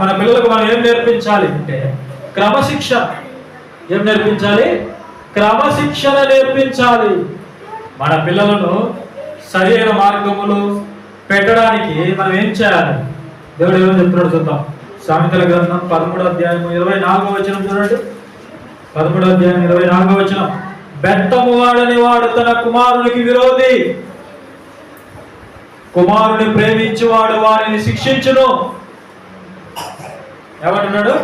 మన పిల్లలకు మనం ఏం నేర్పించాలి అంటే క్రమశిక్షణ ఏం నేర్పించాలి? క్రమశిక్షణ నేర్పించాలి. మన పిల్లలను సరైన మార్గములు పెట్టడానికి మనం ఏం చేయాలి? దేవుడు ఏమని చెప్తున్నాడు చూద్దాం. సామెతల గ్రంథం పదమూడో అధ్యాయం ఇరవై నాలుగో వచనం చూడండి. పదమూడో అధ్యాయం ఇరవై నాలుగో వచనం. బెత్తము వాడని వాడు తన కుమారునికి విరోధి. కుమారుని ప్రేమించువాడు వారిని శిక్షించును. ఏమంటున్నాడు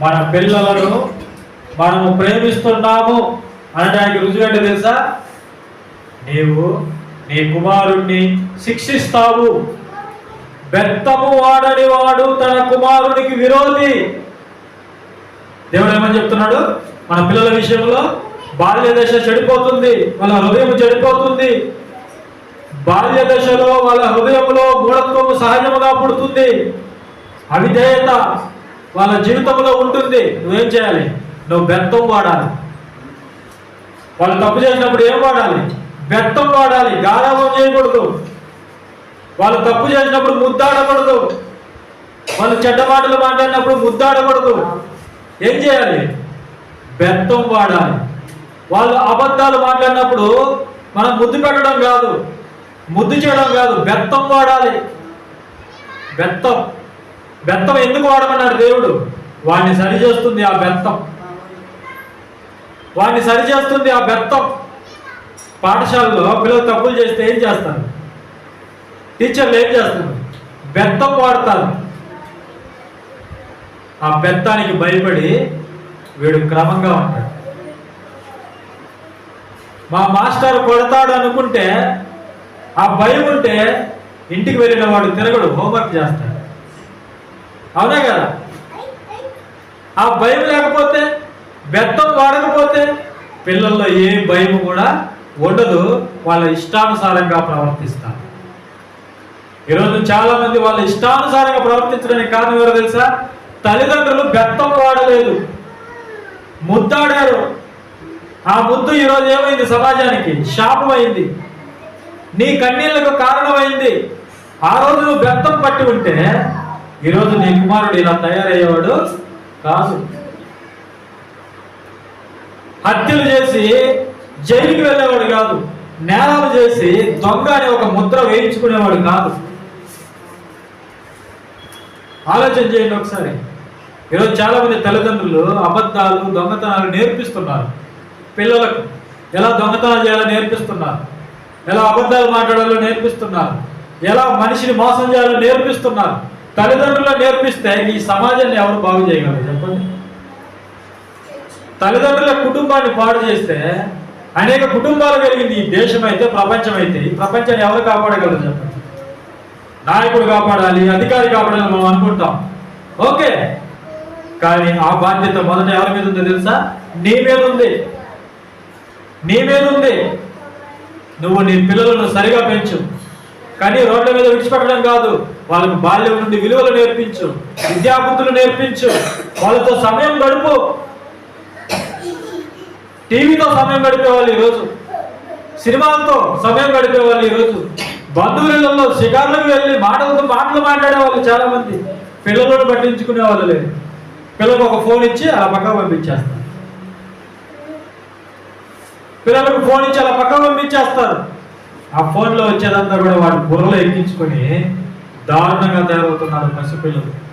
మన పిల్లలను మనము ప్రేమిస్తున్నాము అనడానికి రుజువు తెలుసా? నీవు నీ కుమారుణ్ణి శిక్షిస్తావు. బెత్తము వాడని వాడు తన కుమారునికి విరోధి. దేవుడు ఏమని చెప్తున్నాడు? మన పిల్లల విషయంలో బాల్య దశ చెడిపోతుంది వాళ్ళ హృదయం చెడిపోతుంది. బాల్య దశలో వాళ్ళ హృదయంలో మూఢత్వము సహజముగా పుడుతుంది. అవిధేయత వాళ్ళ జీవితంలో ఉంటుంది. నువ్వేం చేయాలి? నువ్వు బెత్తం వాడాలి. వాళ్ళు తప్పు చేసినప్పుడు ఏం వాడాలి? బెత్తం వాడాలి. గారాబం చేయకూడదు. వాళ్ళు తప్పు చేసినప్పుడు ముద్దాడకూడదు. వాళ్ళు చెడ్డ మాటలు మాట్లాడినప్పుడు ముద్దాడకూడదు. ఏం చేయాలి? బెత్తం వాడాలి. వాళ్ళు అబద్ధాలు మాట్లాడినప్పుడు మనం ముద్దు పెట్టడం కాదు. ముద్దు చేయడం కాదు. బెత్తం వాడాలి. బెత్తం. బెత్తం ఎందుకు వాడమన్నాడు దేవుడు? వాడిని సరిచేస్తుంది ఆ బెత్తం. వాడిని సరిచేస్తుంది ఆ బెత్తం. పాఠశాలలో పిల్లలు తప్పులు చేస్తే ఏం చేస్తారు? టీచర్లు ఏం చేస్తారు? బెత్తం వాడతారు. ఆ బెత్తానికి భయపడి వీడు క్రమంగా ఉంటాడు. మా మాస్టర్ కొడతాడు అనుకుంటే ఆ భయం ఉంటే ఇంటికి వెళ్ళిన వాడు తిరగడు హోంవర్క్ చేస్తాడు. అవునా కదా? ఆ భయం లేకపోతే బెత్తం వాడకపోతే పిల్లల్లో ఏ భయం కూడా ఉండదు. వాళ్ళ ఇష్టానుసారంగా ప్రవర్తిస్తారు. ఈరోజు చాలా మంది వాళ్ళ ఇష్టానుసారంగా ప్రవర్తించడానికి కారణం ఎవరో తెలుసా? తల్లిదండ్రులు బెత్తం వాడలేదు. ముద్దాడారు. ఆ ముద్దు ఈరోజు ఏమైంది సమాజానికి? శాపమైంది. నీ కన్నీళ్ళకు కారణమైంది. ఆ రోజు నువ్వు బెత్తం పట్టి ఉంటే ఈరోజు నీ కుమారుడు ఇలా తయారయ్యేవాడు కాదు. హత్యలు చేసి జైలుకి వెళ్ళేవాడు కాదు. నేరాలు చేసి దొంగ అనే ఒక ముద్ర వేయించుకునేవాడు కాదు. ఆలోచన చేయండి ఒకసారి. ఈరోజు చాలా మంది తల్లిదండ్రులు అబద్ధాలు దొంగతనాలు నేర్పిస్తున్నారు. పిల్లలకు ఎలా దొంగతనాలు చేయాలో నేర్పిస్తున్నారు. ఎలా అబద్ధాలు మాట్లాడాలో నేర్పిస్తున్నారు. ఎలా మనిషిని మోసం చేయాలో నేర్పిస్తున్నారు. తల్లిదండ్రులు నేర్పిస్తే ఈ సమాజాన్ని ఎవరు బాగు చేయగలరు? చెప్పండి. తల్లిదండ్రుల కుటుంబాన్ని పాడు చేస్తే అనేక కుటుంబాలు కలిగింది ఈ దేశం అయితే ప్రపంచం అయితే ఈ ప్రపంచాన్ని ఎవరు కాపాడగలరు? చెప్పండి. నాయకుడు కాపాడాలి అధికారి కాపాడాలి మనం అనుకుంటాం. ఓకే. కానీ ఆ బాధ్యత మొదట ఎవరి మీద ఉందో తెలుసా? నీ మీద ఉంది. నీ మీద ఉంది. నువ్వు నీ పిల్లలను సరిగా పెంచు. కానీ రోడ్ల మీద విడిచిపెట్టడం కాదు. వాళ్ళకు బాల్యం నుండి విలువలు నేర్పించు విద్యాబుద్ధులు నేర్పించు. వాళ్ళతో సమయం గడుపు. టీవీతో సమయం గడిపేవాళ్ళు ఈరోజు. సినిమాలతో సమయం గడిపేవాళ్ళు ఈరోజు. బంధువులలో షికార్లకు వెళ్ళి మాటలతో మాటలు మాట్లాడే వాళ్ళు చాలా మంది పిల్లలను పట్టించుకునే వాళ్ళు లేదు పిల్లలకు ఒక ఫోన్ ఇచ్చి అలా పక్క పంపించేస్తారు. పిల్లలకు ఫోన్ ఇచ్చి అలా పక్క పంపించేస్తారు. ఆ ఫోన్లో వచ్చేదంతా కూడా వాడి బుర్రలో ఎక్కించుకొని దారుణంగా తయారవుతున్నారు పసిపిల్లలు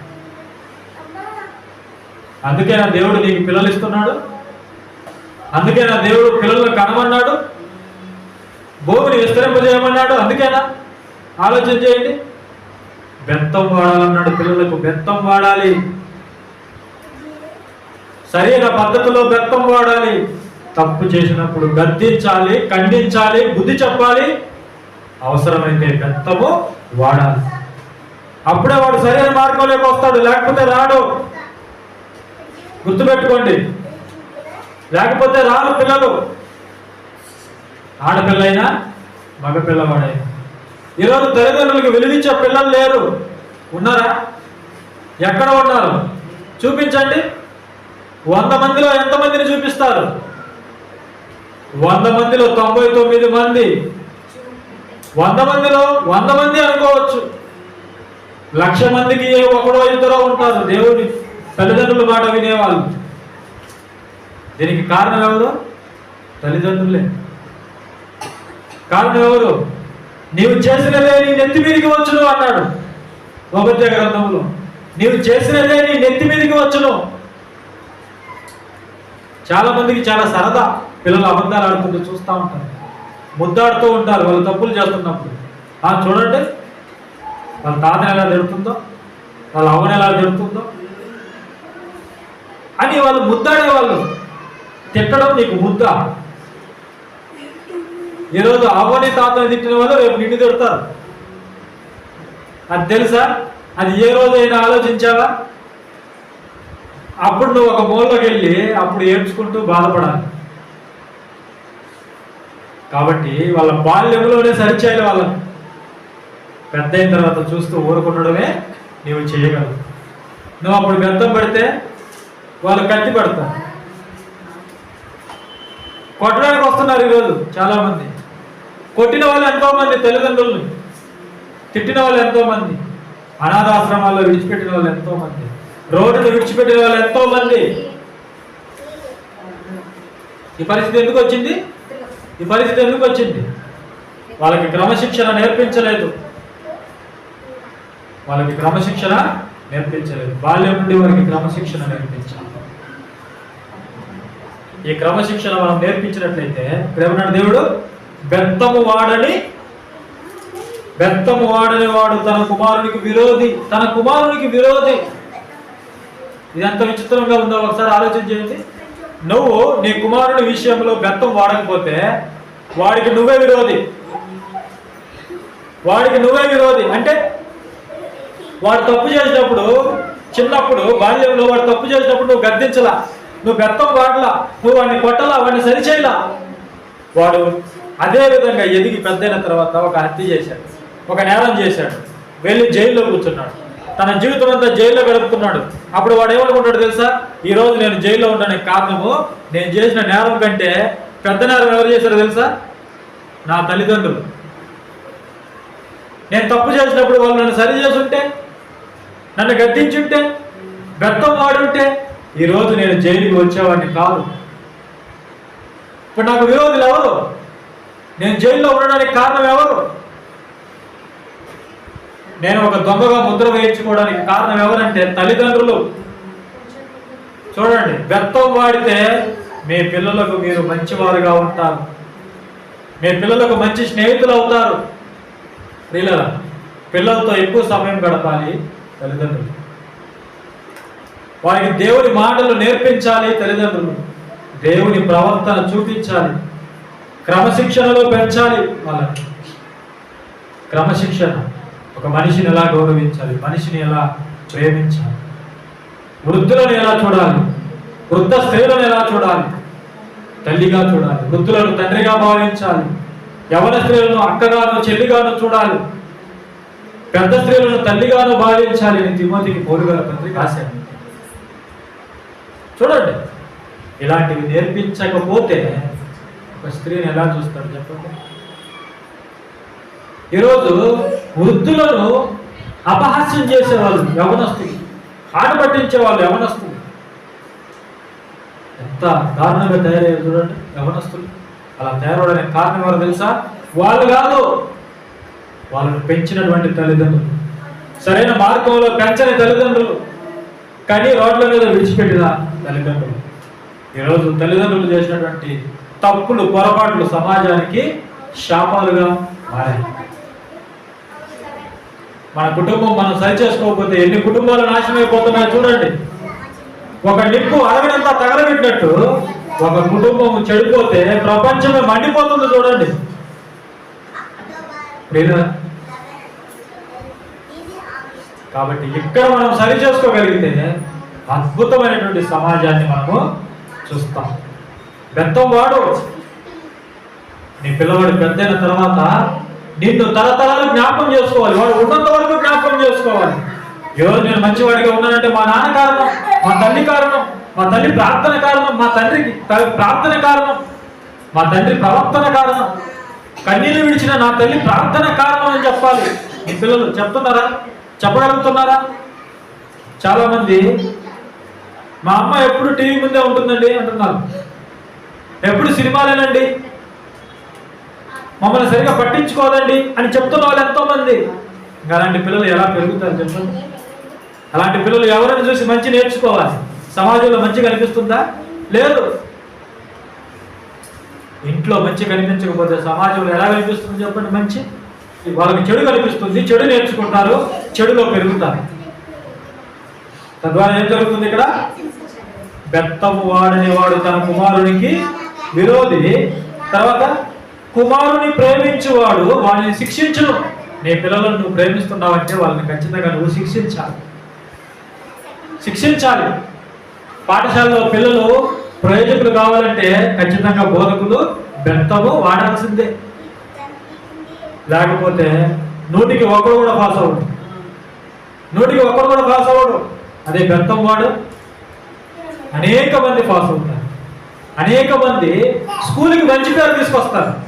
అందుకే నా దేవుడు నీకు పిల్లలు ఇస్తున్నాడు. అందుకే నా దేవుడు పిల్లలను కనమన్నాడు భూమిని విస్తరింపజేయమన్నాడు. అందుకేనా? ఆలోచన చేయండి. బెత్తం వాడాలన్నాడు పిల్లలకు బెత్తం వాడాలి. సరైన పద్ధతిలో బెత్తం వాడాలి. తప్పు చేసినప్పుడు గద్దించాలి ఖండించాలి బుద్ధి చెప్పాలి. అవసరమైతే బెత్తము వాడాలి. అప్పుడే వాడు సరైన మార్గంలోకి వస్తాడు. లేకపోతే రాడు. గుర్తుపెట్టుకోండి. లేకపోతే రాను పిల్లలు. ఆడపిల్లైనా మగపిల్లవాడైనా ఈరోజు తల్లిదండ్రులకు వెలిగించే పిల్లలు లేరు. ఉన్నారా? ఎక్కడ ఉన్నారు? చూపించండి. వంద మందిలో ఎంతమందిని చూపిస్తారు? వంద మందిలో తొంభై తొమ్మిది మంది. వంద మందిలో వంద మంది అనుకోవచ్చు. లక్ష మందికి ఏ ఒకడో ఇద్దరో ఉంటారు. దేవుని తల్లిదండ్రుల మాట వినేవాళ్ళు. దీనికి కారణం ఎవరు? తల్లిదండ్రులే. కారణం ఎవరు? నీవు చేసినదే నీ నెత్తి మీదకి వచ్చును అన్నాడు ఉపద్య గ్రంథంలో. నీవు చేసినదే నీ నెత్తి మీదకి వచ్చును. చాలా మందికి చాలా సరదా. పిల్లలు అబద్ధాలు ఆడుతుంటే చూస్తూ ఉంటారు. ముద్దాడుతూ ఉంటారు వాళ్ళు తప్పులు చేస్తున్నప్పుడు. ఆ చూడండి వాళ్ళ తాతని ఎలా జరుగుతుందో వాళ్ళ అవ్వని ఎలా జరుగుతుందో అని వాళ్ళు ముద్దాడే వాళ్ళు. తిట్టడం నీకు ముద్ద. ఈరోజు అవ్వని తాతని తిట్టిన వాళ్ళు రేపు నిన్ను తిడతారు. అది తెలుసా? అది ఏ రోజైనా ఆలోచించావా? అప్పుడు నువ్వు ఒక మూలలోకి వెళ్ళి అప్పుడు ఏడ్చుకుంటూ బాధపడాలి. కాబట్టి వాళ్ళ బాల్యంలోనే సరిచేయాలి వాళ్ళని. పెద్ద అయిన తర్వాత చూస్తూ ఊరుకుండడమే నీవు చేయగలవు. నువ్వు అప్పుడు బెత్తం పడితే వాళ్ళు కత్తి పడతారు. కొట్టడానికి వస్తున్నారు ఈరోజు చాలామంది. కొట్టిన వాళ్ళు ఎంతో మంది తిట్టిన వాళ్ళు ఎంతోమంది. అనాథాశ్రమాల్లో విడిచిపెట్టిన వాళ్ళు ఎంతో మంది రోడ్డును విడిచిపెట్టిన వాళ్ళు ఎంతోమంది. ఈ పరిస్థితి ఎందుకు వచ్చింది? ఈ పరిస్థితి ఎందుకు వచ్చింది? వాళ్ళకి క్రమశిక్షణ నేర్పించలేదు. వాళ్ళకి క్రమశిక్షణ నేర్పించలేదు. బాల్యం నుండి వారికి క్రమశిక్షణ నేర్పించాలి. ఈ క్రమశిక్షణ మనం నేర్పించినట్లయితే ప్రేమనాడు దేవుడు? బెత్తము వాడని బెత్తము వాడని వాడు తన కుమారునికి విరోధి తన కుమారునికి విరోధి. ఇది ఎంత విచిత్రంగా ఉందో? ఒకసారి ఆలోచన చేయండి. నువ్వు నీ కుమారుడి విషయంలో బెత్తం వాడకపోతే వాడికి నువ్వే విరోధి. వాడికి నువ్వే విరోధి. అంటే వాడు తప్పు చేసినప్పుడు చిన్నప్పుడు బాల్యంలో వాడు తప్పు చేసినప్పుడు నువ్వు గద్దించలా. నువ్వు బెత్తం వాడలా. నువ్వు వాడిని కొట్టలా వాడిని సరిచేయలా. వాడు అదే విధంగా ఎదిగి పెద్దయిన తర్వాత ఒక హత్య చేశాడు. ఒక నేరం చేశాడు. వెళ్ళి జైల్లో కూర్చున్నాడు. తన జీవితం అంతా జైల్లో గడుపుతున్నాడు. అప్పుడు వాడు ఏమనుకుంటాడు తెలుసా? ఈ రోజు నేను జైల్లో ఉండడానికి కారణము నేను చేసిన నేరం కంటే పెద్ద నేరం ఎవరు చేశారో తెలుసా? నా తల్లిదండ్రులు. నేను తప్పు చేసినప్పుడు వాళ్ళు నన్ను సరి చేసుంటే నన్ను గద్దించుంటే గద్దం వాడుంటే ఈరోజు నేను జైలుకి వచ్చేవాడిని కాదు. ఇప్పుడు నాకు విరోధులు ఎవరు? నేను జైల్లో ఉండడానికి కారణం ఎవరు? నేను ఒక దొంగగా ముద్ర వేయించుకోవడానికి కారణం ఎవరంటే తల్లిదండ్రులు. చూడండి బెత్తం వాడితే మీ పిల్లలకు మీరు మంచివారుగా ఉంటారు. మీ పిల్లలకు మంచి స్నేహితులు అవుతారు. పిల్లల పిల్లలతో ఎక్కువ సమయం గడపాలి తల్లిదండ్రులు. వారికి దేవుని మాటలు నేర్పించాలి తల్లిదండ్రులు. దేవుని ప్రవర్తన చూపించాలి. క్రమశిక్షణలో పెంచాలి వాళ్ళకి క్రమశిక్షణ. ఒక మనిషిని ఎలా గౌరవించాలి? మనిషిని ఎలా ప్రేమించాలి? వృద్ధులను ఎలా చూడాలి? వృద్ధ స్త్రీలను ఎలా చూడాలి? తల్లిగా చూడాలి. వృద్ధులను తండ్రిగా భావించాలి. యవన స్త్రీలను అక్కగాను చెల్లిగాను చూడాలి. పెద్ద స్త్రీలను తల్లిగాను భావించాలి అని తిమోతికి పోరుగల పత్రిక రాశాను చూడండి ఇలాంటివి నేర్పించకపోతే ఒక స్త్రీని ఎలా చూస్తాడు చెప్పండి? ఈరోజు వృద్ధులను అపహాస్యం చేసేవాళ్ళు యవనస్తులు ఆట పట్టించే వాళ్ళు యవనస్తులు. ఎంత దారుణంగా తయారయ్యారు చూడండి యవనస్తులు. అలా తయారవడానికి కారణం ఎవరు తెలుసా? వాళ్ళు కాదు వాళ్ళని పెంచినటువంటి తల్లిదండ్రులు. సరైన మార్గంలో పెంచని తల్లిదండ్రులు. కానీ రోడ్ల మీద విడిచిపెట్టిన తల్లిదండ్రులు. ఈరోజు తల్లిదండ్రులు చేసినటువంటి తప్పులు పొరపాట్లు సమాజానికి శాపాలుగా మారాయి. మన కుటుంబం మనం సరి చేసుకోకపోతే ఎన్ని కుటుంబాలు నాశనం అయిపోతున్నాయో చూడండి. ఒక నిప్పు అడవినంతా తగలబెట్టినట్టు ఒక కుటుంబం చెడిపోతే ప్రపంచమే మండిపోతుంది చూడండి. కాబట్టి ఇక్కడ మనం సరి చేసుకోగలిగితే అద్భుతమైనటువంటి సమాజాన్ని మనము చూస్తాం. బెత్తం వాడు నీ పిల్లవాడు పెద్దైన తర్వాత నిన్ను తరతరాలు జ్ఞాపకం చేసుకోవాలి. వాడు ఉన్నంత వరకు జ్ఞాపకం చేసుకోవాలి. ఎవరు నేను మంచివాడిగా ఉన్నానంటే మా నాన్న కారణం మా తల్లి కారణం మా తల్లి ప్రార్థన కారణం మా తండ్రికి ప్రార్థన కారణం మా తండ్రి ప్రవర్తన కారణం. కన్నీళ్ళు విడిచిన నా తల్లి ప్రార్థన కారణం అని చెప్పాలి. మీ పిల్లలు చెప్తున్నారా? చెప్పగలుగుతున్నారా? చాలామంది మా అమ్మ ఎప్పుడు టీవీ ముందే ఉంటుందండి అంటున్నారు. ఎప్పుడు సినిమాలేనండి? మమ్మల్ని సరిగా పట్టించుకోదండి అని చెప్తున్న వాళ్ళు ఎంతో మంది ఇంకా అలాంటి పిల్లలు ఎలా పెరుగుతారు చెప్పండి. అలాంటి పిల్లలు ఎవరిని చూసి మంచి నేర్చుకోవాలి? సమాజంలో మంచి కనిపిస్తుందా? లేదు. ఇంట్లో మంచి కనిపించకపోతే సమాజంలో ఎలా కనిపిస్తుంది చెప్పండి మంచి? వాళ్ళకి చెడు కనిపిస్తుంది చెడు నేర్చుకుంటారు చెడులో పెరుగుతారు. తద్వారా ఏం జరుగుతుంది ఇక్కడ? బెత్తము వాడని వాడు తన కుమారునికి విరోధి తర్వాత? కుమారుని ప్రేమించువాడు వాళ్ళని శిక్షించును. నీ పిల్లలను నువ్వు ప్రేమిస్తున్నావంటే వాళ్ళని ఖచ్చితంగా నువ్వు శిక్షించాలి. శిక్షించాలి. పాఠశాలలో పిల్లలు ప్రయోజకులు కావాలంటే ఖచ్చితంగా బోధకులు బెత్తము వాడాల్సిందే. లేకపోతే నూటికి ఒకడు కూడా పాస్ అవ్వడు. నూటికి ఒకడు కూడా పాస్ అవ్వడు. అదే బెత్తం వాడు. అనేక మంది పాస్ అవుతారు. అనేక మంది స్కూల్కి మంచి పేరు తీసుకొస్తారు.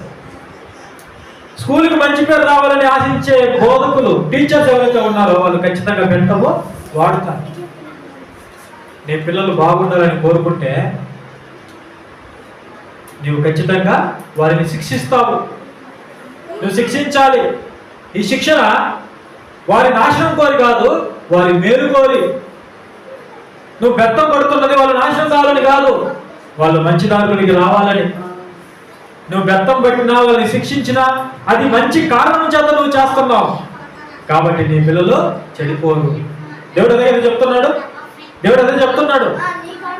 స్కూల్కి మంచి పేరు రావాలని ఆశించే బోధకులు టీచర్స్ ఎవరైతే ఉన్నారో వాళ్ళు ఖచ్చితంగా బెత్తము వాడుతారు. నీ పిల్లలు బాగుండాలని కోరుకుంటే నీవు ఖచ్చితంగా వారిని శిక్షిస్తావు. నువ్వు శిక్షించాలి. ఈ శిక్షణ వారి నాశనం కోరి కాదు వారి మేలు కోరి. నువ్వు బెత్తం పడుతున్నది వాళ్ళు నాశనం కావాలని కాదు వాళ్ళు మంచి దారులకి రావాలని. నువ్వు బెత్తం పెట్టినా వాళ్ళని శిక్షించినా అది మంచి కారణం చేత నువ్వు చేస్తున్నావు. కాబట్టి నీ పిల్లలు చెడిపోరు. దేవుడు అదే చెప్తున్నాడు? దేవుడు అదే చెప్తున్నాడు?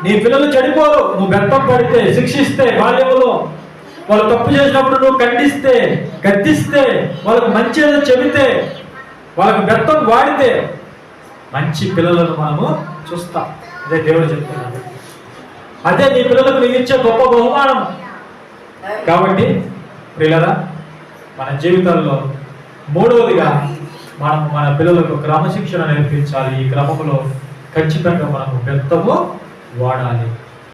నీ పిల్లలు చెడిపోరు. నువ్వు బెత్తం పడితే శిక్షిస్తే బాల్యంలో వాళ్ళు తప్పు చేసినప్పుడు నువ్వు ఖండిస్తే గద్దిస్తే వాళ్ళకి మంచి ఏదో చెబితే వాళ్ళకి బెత్తం వాడితే మంచి పిల్లలను మనము చూస్తాం. అదే దేవుడు చెప్తున్నాడు. అదే నీ పిల్లలకు నువ్వు ఇచ్చే గొప్ప బహుమానం. కాబట్టి పిల్లరా మన జీవితాల్లో మూడవదిగా మనం మన పిల్లలకు క్రమశిక్షణ నేర్పించాలి. ఈ క్రమంలో ఖచ్చితంగా మనకు బెత్తము వాడాలి.